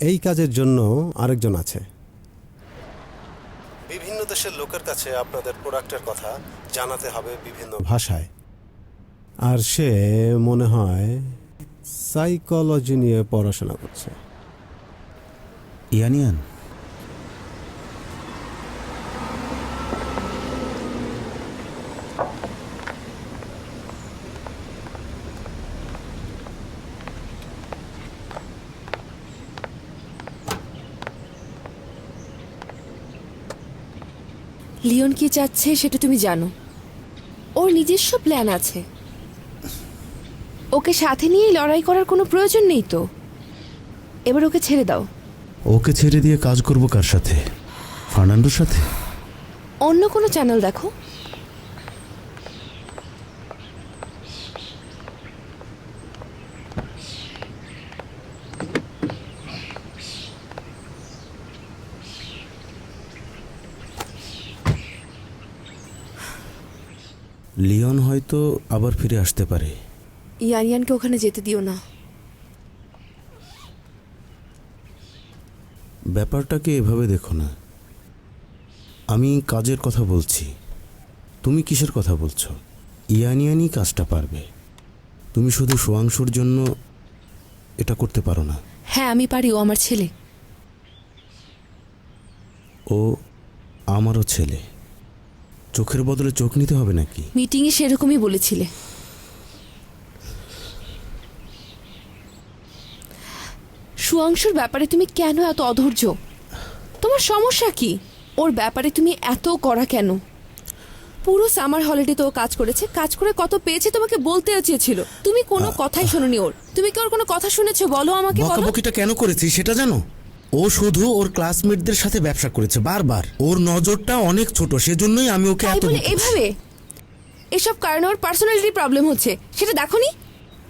এই কাজের জন্য আরেকজন আছে। বিভিন্ন দেশের লোকের কাছে আপনাদের প্রোডাক্টের কথা জানাতে হবে বিভিন্ন ভাষায়। আর সে মনে হয় সাইকোলজি নিয়ে পড়াশোনা করছে। ইয়ানিয়ান লিওন কি চাচ্ছে সেটা তুমি জানো। ওর নিজস্ব প্ল্যান আছে। ওকে সাথে নিয়ে লড়াই করার কোনো প্রয়োজন নেই তো। এবার ওকে ছেড়ে দাও। ওকে ছেড়ে দিয়ে কাজ করব কার সাথে? ফার্নান্ডোর সাথে? অন্য কোনো চ্যানেল দেখো। লিওন হয়তো আবার ফিরে আসতে পারে। ইয়ানিয়ানকে ওখানে যেতে দিও না। ব্যাপারটাকে এভাবে দেখো না। আমি কাজের কথা বলছি। তুমি কিসের কথা বলছো? ইয়ানিয়ানি কাজটা পারবে। তুমি শুধু সোয়াংশুর জন্য এটা করতে পারো না। হ্যাঁ আমি পারি ও আমার ছেলে। ও আমারও ছেলে। চোখের বদলে চোখ নিতে হবে নাকি? মিটিংয়ে সেরকমই বলেছিলে। সুয়াংশুর ব্যাপারে তুমি কেন এত অধৈর্য? তোমার সমস্যা কি? ওর ব্যাপারে তুমি এত করা কেন? পুরো সামার হলিডেতে ও কাজ করেছে কাজ করে কত পেয়েছে তোমাকে বলতেও চেয়েছিল। তুমি কোনো কথাই শোনোনি ওর। তুমি কি ওর কোনো কথা শুনেছো? বলো আমাকে বলো। বকাবকিটা কেন করেছি সেটা জানো? ও শুধু ওর ক্লাসমেটদের সাথে ব্যবসা করেছে বারবার। ওর নজরটা অনেক ছোট সেজন্যই আমি ওকে তাই এত বলে। এভাবে? এসব কারণে ওর পার্সোনালিটি প্রবলেম হচ্ছে। সেটা দেখোনি?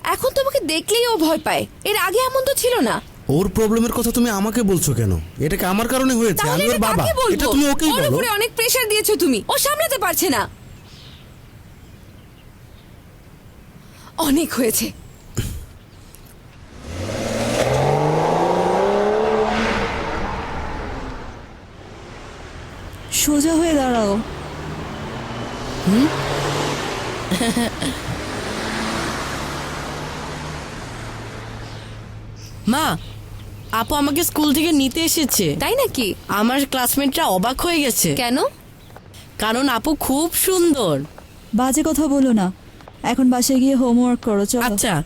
এখন তোমাকে দেখলেই ও ভয় পায়। এর আগে এমন তো ছিল না। ওর প্রবলেমের কথা তুমি আমাকে বলছো কেন? এটা কি আমার কারণে হয়েছে তাহলে আমি ওর এটা বাবা। কাকে বলব? এটা তুমি ওকেই ওর বলো। উপরে অনেক প্রেশার দিয়েছ তুমি। ও সামলাতে পারছে না। অনেক হয়েছে। সোজা হয়ে দাঁড়াও। মা আপু আমাকে স্কুল থেকে নিতে এসেছে। তাই নাকি? আমার ক্লাসমেটরা অবাক হয়ে গেছে। কেন? কারণ আপু খুব সুন্দর। বাজে কথা বলো না। এখন বাসায় গিয়ে হোমওয়ার্ক করো চলো। আচ্ছা।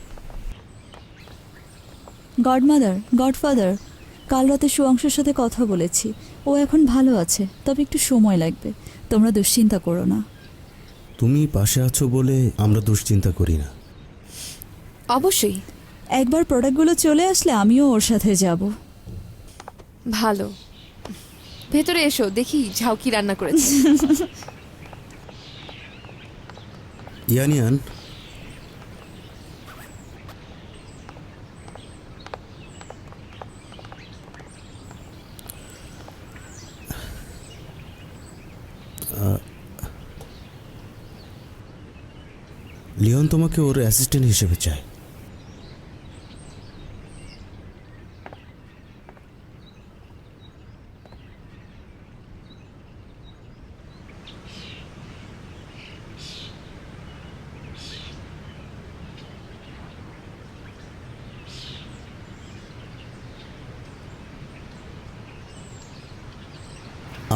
Godmother godfather. কাল রাতে সুয়াংশের সাথে কথা বলেছি। ও এখন ভালো আছে তবে একটু সময় লাগবে। তোমরা দুশ্চিন্তা করো না। তুমি পাশে আছো বলে আমরা দুশ্চিন্তা করি না। অবশ্যই। একবার প্রোডাক্টগুলো চলে আসলে আমিও ওর সাথে যাব। ভালো। ভেতরে এসো দেখি ঝাউ কি রান্না করেছে। ইয়ানিয়ান লিওন তোমাকে ওর অ্যাসিস্ট্যান্ট হিসেবে চায়।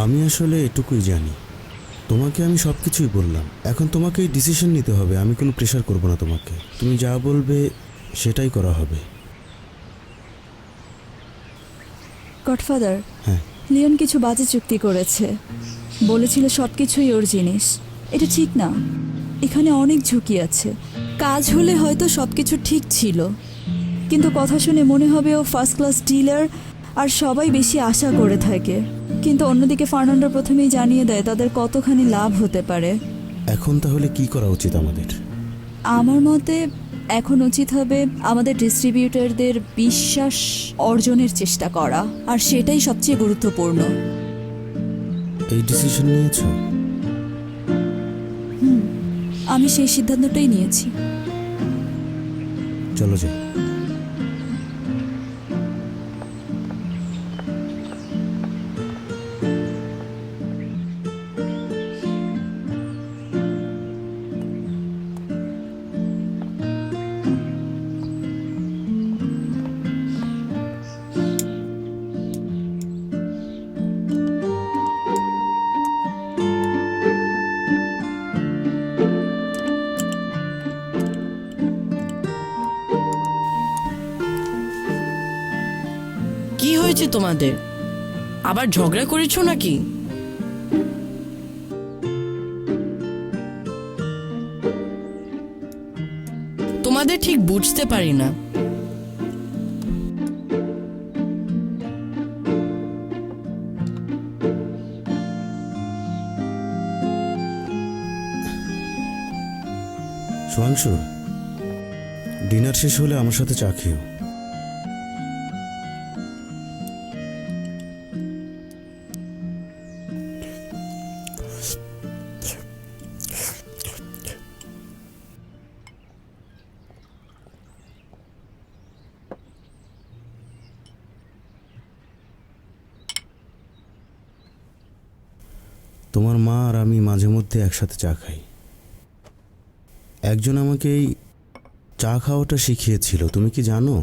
আমি আসলে এটুকুই জানি। তোমাকে আমি সব কিছুই বললাম। এখন তোমাকে এই ডিসিশন নিতে হবে আমি কোনো প্রেশার করব না তোমাকে। তুমি যা বলবে সেটাই করা হবে। গডফাদার হ্যাঁ। লিওন কিছু বাজে চুক্তি করেছে। বলেছিল সব কিছুই ওর জিনিস। এটা ঠিক না। এখানে অনেক ঝুঁকি আছে। কাজ হলে হয়তো সব কিছু ঠিক ছিল। কিন্তু কথা শুনে মনে হবে ও ফার্স্ট ক্লাস ডিলার আর সবাই বেশি আশা করে থাকে। কিন্তু অন্যদিকে ফার্নান্ডো প্রথমেই জানিয়ে দেয় তাদের কতখানি লাভ হতে পারে। এখন তাহলে কি করা উচিত আমাদের? আমার মতে এখন উচিত হবে আমাদের ডিস্ট্রিবিউটরদের বিশ্বাস অর্জনের চেষ্টা করা আর সেটাই সবচেয়ে গুরুত্বপূর্ণ। এই ডিসিশন নিয়েছো? আমি সেই সিদ্ধান্তটাই নিয়েছি। চলো যাই। তোমাদের। আবার ঝগড়া করেছ নাকি? তোমাদের ঠিক বুঝতে পারি না। সোয়াংশু ডিনার শেষ হলে আমার সাথে চা খেও মধ্যে একসাথে চা খাই। একজন আমাকে এই চা খাওয়াটা শিখিয়েছিল, তুমি কি জানো?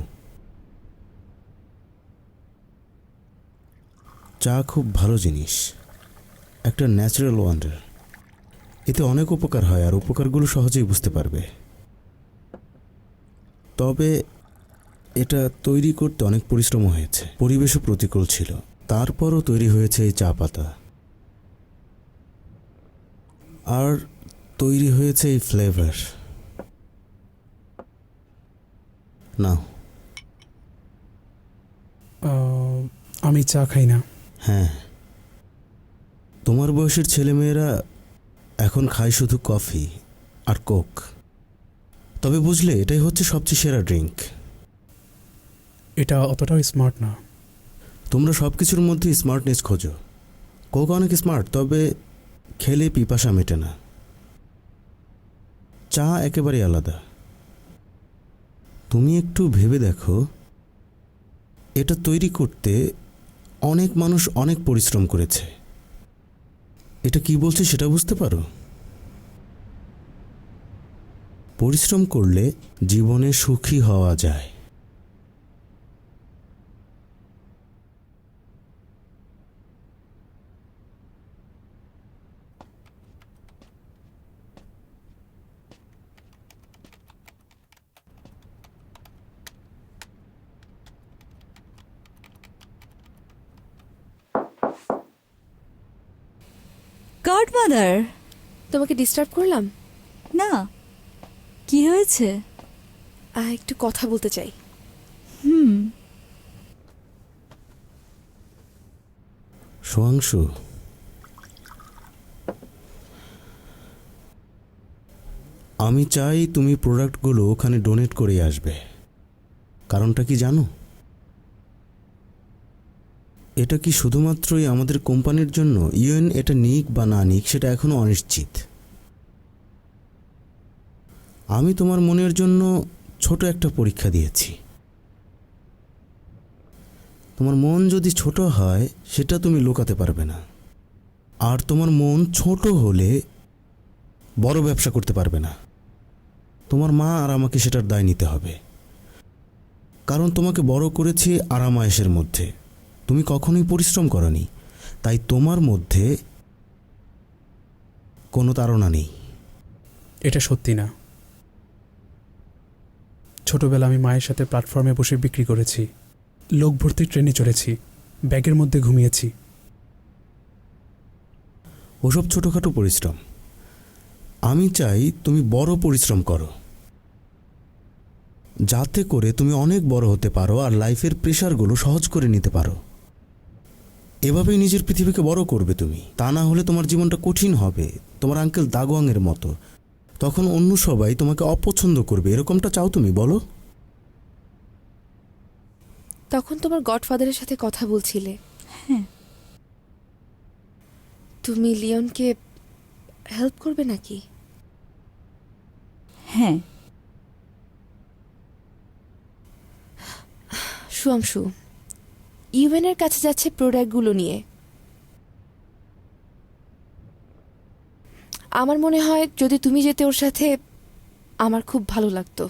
চা খুব ভালো জিনিস, একটা ন্যাচারাল ওয়ান্ডার এতে অনেক উপকার হয় আর উপকারগুলো সহজেই বুঝতে পারবে। তবে এটা তৈরি করতে অনেক পরিশ্রম হয়েছে, পরিবেশও প্রতিকূল ছিল। তারপরও তৈরি হয়েছে এই চা পাতা। আর তৈরি হয়েছে এই ফ্লেভার না আমি চা খাই না। হ্যাঁ। তোমার বয়সের ছেলেমেয়েরা এখন খায় শুধু কফি আর কোক। তবে বুঝলে এটাই হচ্ছে সবচেয়ে সেরা ড্রিঙ্ক। এটা অতটাও স্মার্ট না। তোমরা সব কিছুর মধ্যে স্মার্টনেস খোঁজো। কোক অনেক স্মার্ট তবে খেলে পিপাসা মেটে না। চা একেবারে আলাদা। তুমি একটু ভেবে দেখো, এটা তৈরি করতে অনেক মানুষ অনেক পরিশ্রম করেছে। এটা কি বলছে সেটা বুঝতে পারো? পরিশ্রম করলে জীবনে সুখী হওয়া যায়। গডমাদার তোমাকে ডিস্টার্ব করলাম? না। কি হয়েছে? একটু কথা বলতে চাই। হুম। সোয়াংশু। আমি চাই তুমি প্রোডাক্টগুলো ওখানে ডোনেট করে আসবে। কারণটা কি জানো? এটা কি শুধুমাত্রই আমাদের কোম্পানির জন্য? ইউএন এটা নিক বা না নিক, সেটা এখনও অনিশ্চিত। আমি তোমার মনের জন্য ছোট একটা পরীক্ষা দিয়েছি। তোমার মন যদি ছোট হয়, সেটা তুমি লুকাতে পারবে না। আর তোমার মন ছোট হলে বড় ব্যবসা করতে পারবে না। তোমার মা আর আমাকে সেটার দায় নিতে হবে। কারণ তোমাকে বড় করেছি আরামায়েশের মধ্যে। তুমি কখনোই পরিশ্রম করনি তাই তোমার মধ্যে কোনো তাড়না নেই। এটা সত্যি না। ছোটবেলা আমি মায়ের সাথে প্ল্যাটফর্মে বসে বিক্রি করেছি লোক ভর্তি ট্রেনে চড়েছি ব্যাগের মধ্যে ঘুমিয়েছি। ওসব ছোটোখাটো পরিশ্রম। আমি চাই তুমি বড় পরিশ্রম করো। যাতে করে তুমি অনেক বড় হতে পারো আর লাইফের প্রেশারগুলো সহজ করে নিতে পারো। এভাবেই নিজের পৃথিবীকে বড় করবে তুমি। তা না হলে তোমার জীবনটা কঠিন হবে। তোমার আঙ্কেল দাগোয়াংয়ের মতো। তখন অন্য সবাই তোমাকে অপছন্দ করবে। এরকমটা চাও তুমি? বলো। তখন তোমার গডফাদারের সাথে কথা বলছিলে। হ্যাঁ। তুমি লিওনকে হেল্প করবে নাকি? হ্যাঁ। সুয়াংশু ইউএনের কাছে যাচ্ছে প্রোডাক্টগুলো নিয়ে। আমার মনে হয় যদি তুমি যেতে ওর সাথে আমার খুব ভালো লাগতো।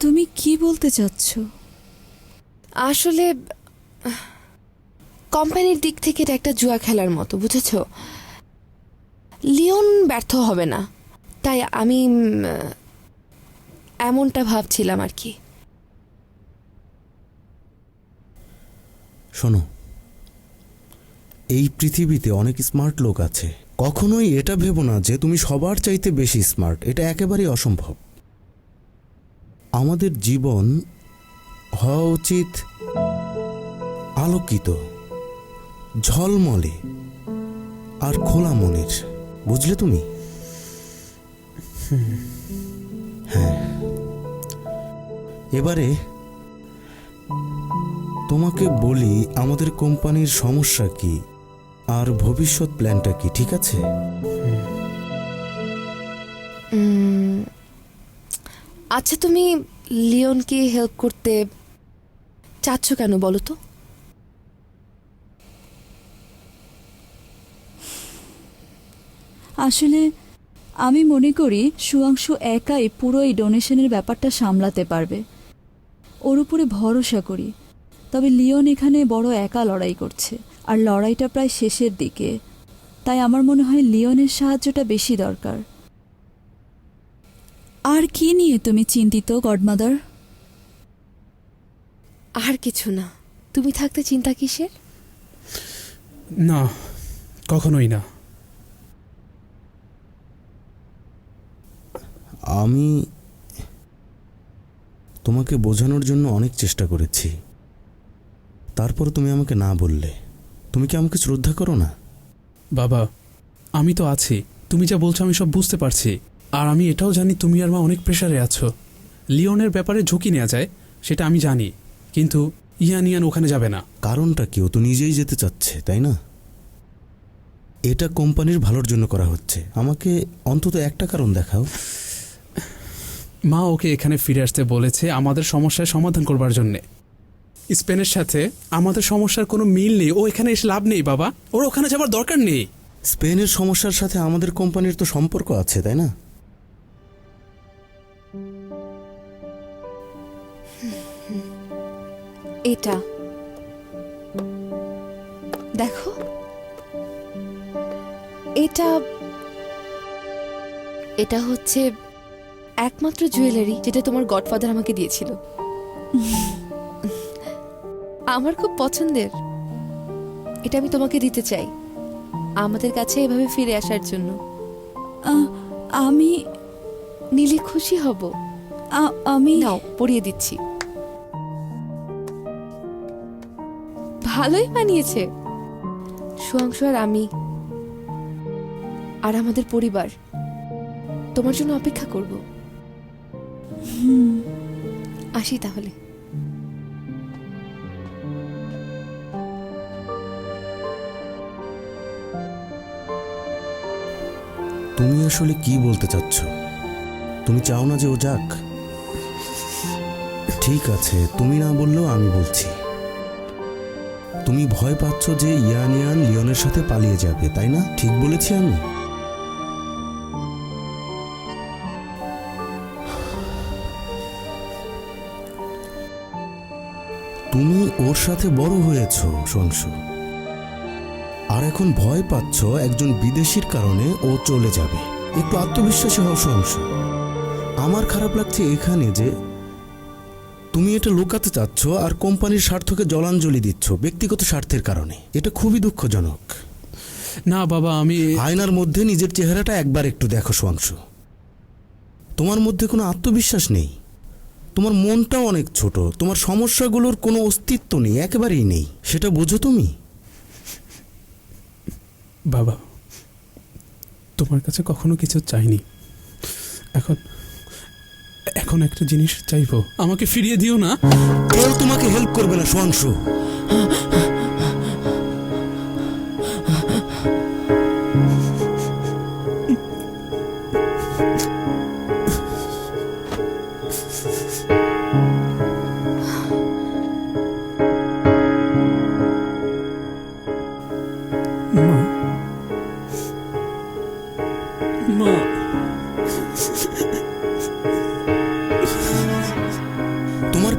তুমি কি বলতে চাচ্ছ? আসলে কোম্পানির দিক থেকে এটা একটা জুয়া খেলার মতো বুঝেছ? লিওন ব্যর্থ হবে না। তাই আমি এমনটা ভাবছিলাম আর কি। শোনো, এই পৃথিবীতে অনেক স্মার্ট লোক আছে। কখনোই এটা ভেবো না যে তুমি সবার চাইতে বেশি স্মার্ট। এটা একেবারেই অসম্ভব। আমাদের জীবন হওয়া উচিত আলোকিত, ঝলমলে আর খোলা মনের। বুঝলে তুমি? হ্যাঁ। এবারে তোমাকে বলি আমাদের কোম্পানির সমস্যা কি? আর ভবিষ্যৎ প্ল্যানটা কি ঠিক আছে? আচ্ছা তুমি লিওনকে হেল্প করতে চাচ্ছ কেন বলো তো? আসলে আমি মনে করি সুয়াংশু একাই পুরো এই ডোনেশনের ব্যাপারটা সামলাতে পারবে। ওর উপরে ভরসা করি। তবে লিওন এখানে বড় একা লড়াই করছে আর লড়াইটা প্রায় শেষের দিকে। তাই আমার মনে হয় লিওনের সাহায্যটা বেশি দরকার। আর কি নিয়ে তুমি চিন্তিত গডমাদার? আর কিছু না। তুমি থাকতে চিন্তা কিসের? না কখনোই না। আমি তোমাকে বোঝানোর জন্য অনেক চেষ্টা করেছি। তারপর তুমি আমাকে না বললে তুমি কি আমাকে শ্রদ্ধা করো না? বাবা আমি তো আছি। তুমি যা বলছো আমি সব বুঝতে পারছি। আর আমি এটাও জানি তুমি আর মা অনেক প্রেশারে আছো। লিওনের ব্যাপারে ঝুঁকি নেওয়া যায় সেটা আমি জানি। কিন্তু ইয়ান ইয়ান ওখানে যাবে না। কারণটা কি? ও তো নিজেই যেতে চাচ্ছে তাই না? এটা কোম্পানির ভালোর জন্য করা হচ্ছে। আমাকে অন্তত একটা কারণ দেখাও। মা ওকে এখানে ফিরে আসতে বলেছে আমাদের সমস্যার সমাধান করবার জন্যে। স্পেনের সাথে আমাদের সমস্যার কোনো মিল নেই। ও এখানে এসে লাভ নেই বাবা। ওর ওখানে যাবার দরকার নেই। স্পেনের সমস্যার সাথে আমাদের কোম্পানির তো সম্পর্ক আছে তাই না? এটা। দেখো। এটা এটা হচ্ছে একমাত্র জুয়েলারি যেটা তোমার গডফাদার আমাকে দিয়েছিল। আমার খুব পছন্দের। এটা আমি তোমাকে দিতে চাই। আমাদের কাছে এভাবে ফিরে আসার জন্য। আমি নিলে খুশি হব। আমি নাও পরিয়ে দিচ্ছি। ভালোই মানিয়েছে। সুয়াংশু আর আমি আর আমাদের পরিবার। তোমার জন্য অপেক্ষা করব। আসি তাহলে। তুমি আসলে কি বলতে চাচ্ছ? তুমি চাও না যে ও যাক? ঠিক আছে, তুমি না বললেও আমি বলছি। তুমি ভয় পাচ্ছ যে ইয়ান ইয়ান লিওনের সাথে পালিয়ে যাবে, তাই না? ঠিক বলেছি আমি। তুমি ওর সাথে বড় হয়েছ সুয়াংশু আর এখন ভয় পাচ্ছ একজন বিদেশির কারণে ও চলে যাবে। একটু আত্মবিশ্বাসী হও সুয়াংশু আমার খারাপ লাগছে এখানে যে তুমি এটা লুকাতে চাচ্ছ আর কোম্পানির স্বার্থকে জলাঞ্জলি দিচ্ছ ব্যক্তিগত স্বার্থের কারণে। এটা খুবই দুঃখজনক। না বাবা আমি আয়নার মধ্যে নিজের চেহারাটা একবার একটু দেখো সুয়াংশু তোমার মধ্যে কোনো আত্মবিশ্বাস নেই। তোমার মনটাও অনেক ছোট। তোমার সমস্যাগুলোর কোনো অস্তিত্ব নেই একেবারেই নেই। সেটা বোঝো তুমি? বাবা, তোমার কাছে কখনো কিছু চাইনি। এখন এখন একটা জিনিস চাইব। আমাকে ফিরিয়ে দিও না। কেউ তোমাকে হেল্প করবে না সুয়াংশু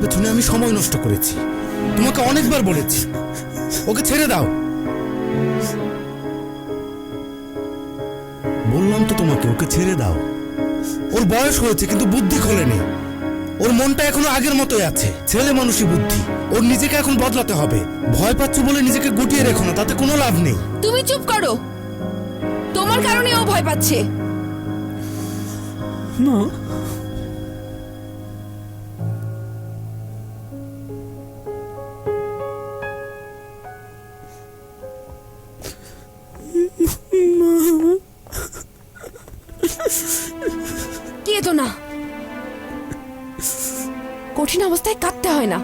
পেছনে আমি সময় নষ্ট করেছি। তোমাকে অনেকবার বলেছি। ওকে ছেড়ে দাও। বললাম তো তোমাকে ওকে ছেড়ে দাও। ওর বয়স হয়েছে কিন্তু বুদ্ধি খোলেনি। ওর মনটা এখনও আগের মতোই আছে। ছেলে মানুষই বুদ্ধি। ওর নিজেকে এখন বদলাতে হবে। ভয় পাচ্ছ বলে নিজেকে গুটিয়ে রেখো না তাতে কোনো লাভ নেই। তুমি চুপ করো। তোমার কারণে ও ভয় পাচ্ছে। মা কঠিন অবস্থায় কাঁদতে হয় না।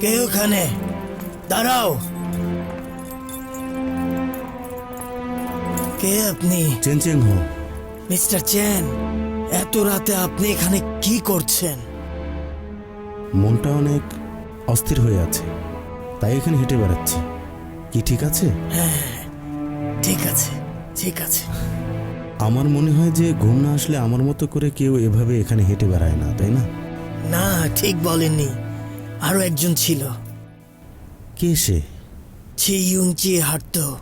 কে ওখানে? দাঁড়াও। কে আপনি? চেনচেং হো। মিস্টার চেন এত রাতে আপনি এখানে কি করছেন? মনটা অনেক অস্থির হয়ে আছে তাই এখানে হেঁটে বেড়াচ্ছি। কি ঠিক আছে? হ্যাঁ ঠিক আছে ঠিক আছে। আমার মনে হয় যে ঘুম না আসলে আমার মতো করে কেউ এভাবে এখানে হেঁটে বেড়ায় না তাই না? না ঠিক বলেননি আরও একজন ছিল। কে সে? ছি ইউং চি হাঁটতো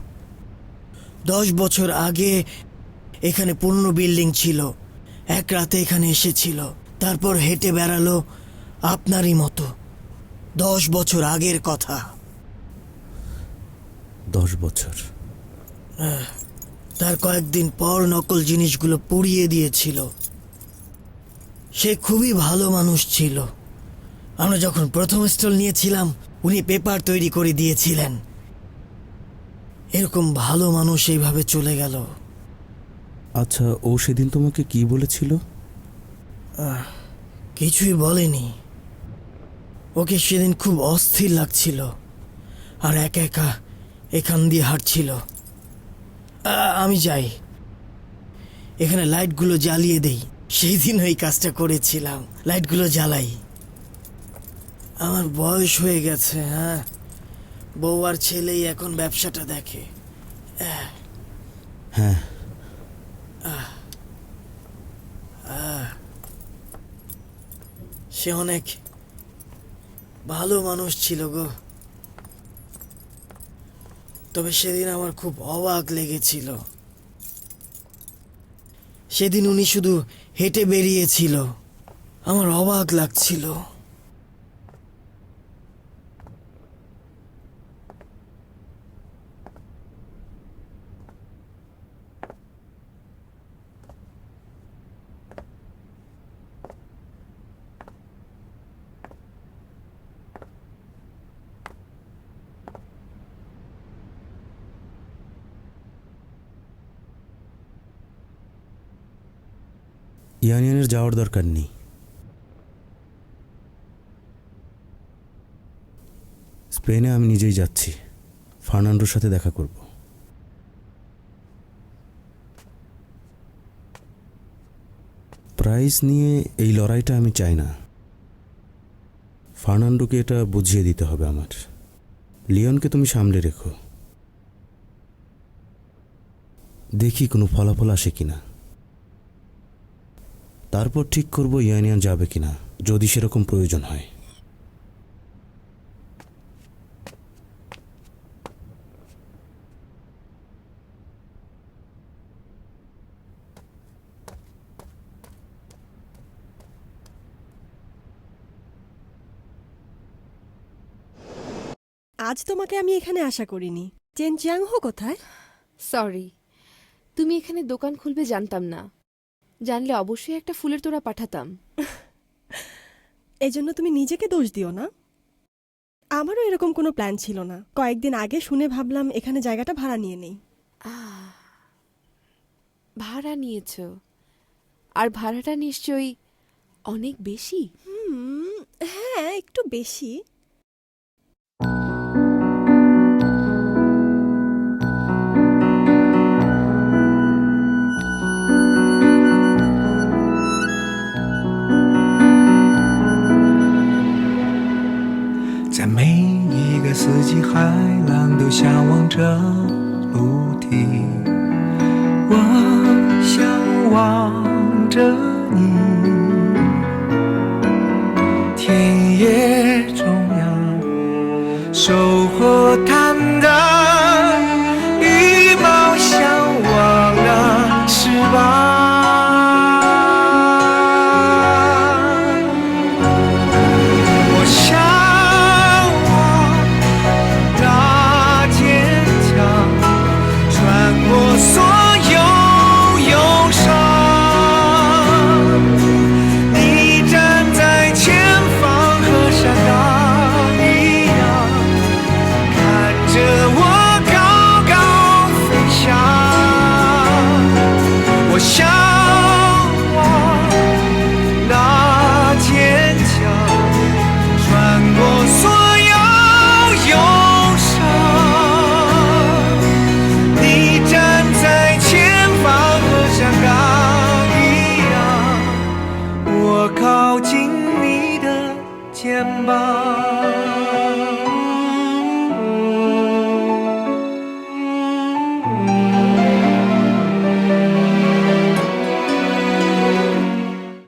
দশ বছর আগে এখানে পুরনো বিল্ডিং ছিল। এক রাতে এখানে এসেছিল। তারপর হেঁটে বেড়ালো আপনারই মতো। দশ বছর আগের কথা। দশ বছর। তার কয়েকদিন পর নকল জিনিসগুলো পুড়িয়ে দিয়েছিল। সে খুবই ভালো মানুষ ছিল। আমরা যখন প্রথম স্টল নিয়েছিলাম উনি পেপার তৈরি করে দিয়েছিলেন। এরকম ভালো মানুষ এইভাবে চলে গেল। আচ্ছা ও সেদিন তোমাকে কি বলেছিল? কিছুই বলেনি। ওকে সেদিন খুব অস্থির লাগছিল আর একা একা এখান দিয়ে হাঁটছিল। আমি যাই। এখানে লাইটগুলো জ্বালিয়ে দেই। সেই দিন ওই কাজটা করেছিলাম। লাইটগুলো জ্বালাই। আমার বয়স হয়ে গেছে হ্যাঁ? বউ আর ছেলেই এখন ব্যবসাটা দেখে। হ্যাঁ। সে অনেক ভালো মানুষ ছিল গো। তবে সেদিন আমার খুব অবাক লেগেছিল। সেদিন উনি শুধু হেঁটে বেরিয়েছিল। আমার অবাক লাগছিল। যাওয়ার দরকার নেই। স্পেনে আমি নিজেই যাচ্ছি। ফার্নান্ডোর সাথে দেখা করব। প্রাইস নিয়ে এই লড়াইটা আমি চাই না। ফার্নান্ডোকে এটা বুঝিয়ে দিতে হবে আমার। লিওনকে তুমি সামলে রেখো। দেখি কোনো ফলাফল আসে কিনা। তারপর ঠিক করব ইয়ানিয়ান যাবে কিনা যদি সেরকম প্রয়োজন হয়। আজ তোমাকে আমি এখানে আশা করিনি। চেন চিয়াংহো কোথায়? সরি তুমি এখানে দোকান খুলবে জানতাম না। জানলে অবশ্যই একটা ফুলের তোড়া পাঠাতাম। এজন্য তুমি নিজেকে দোষ দিও না। আমারও এরকম কোনো প্ল্যান ছিল না। কয়েকদিন আগে শুনে ভাবলাম এখানে জায়গাটা ভাড়া নিয়ে নেই। আহ, ভাড়া নিয়েছ। আর ভাড়াটা নিশ্চয়ই অনেক বেশি? হ্যাঁ একটু বেশি। 向往着陆地。我向往着